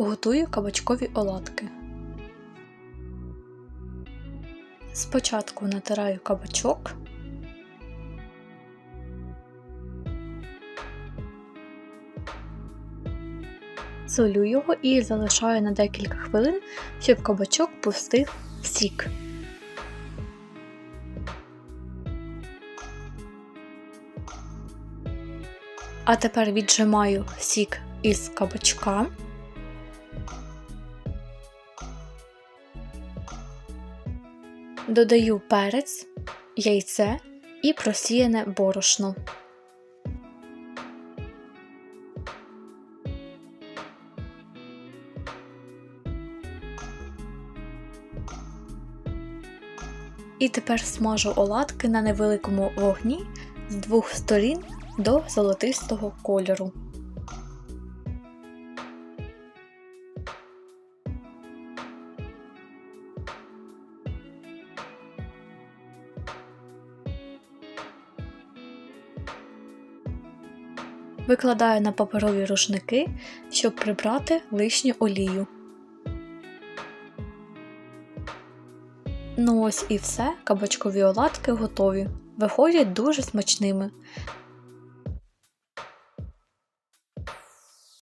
Готую кабачкові оладки. Спочатку натираю кабачок. Солю його і залишаю на декілька хвилин, щоб кабачок пустив сік. А тепер віджимаю сік із кабачка. Додаю перець, яйце і просіяне борошно. І тепер смажу оладки на невеликому вогні з двох сторін до золотистого кольору. Викладаю на паперові рушники, щоб прибрати лишню олію. Ну ось і все, кабачкові оладки готові. Виходять дуже смачними.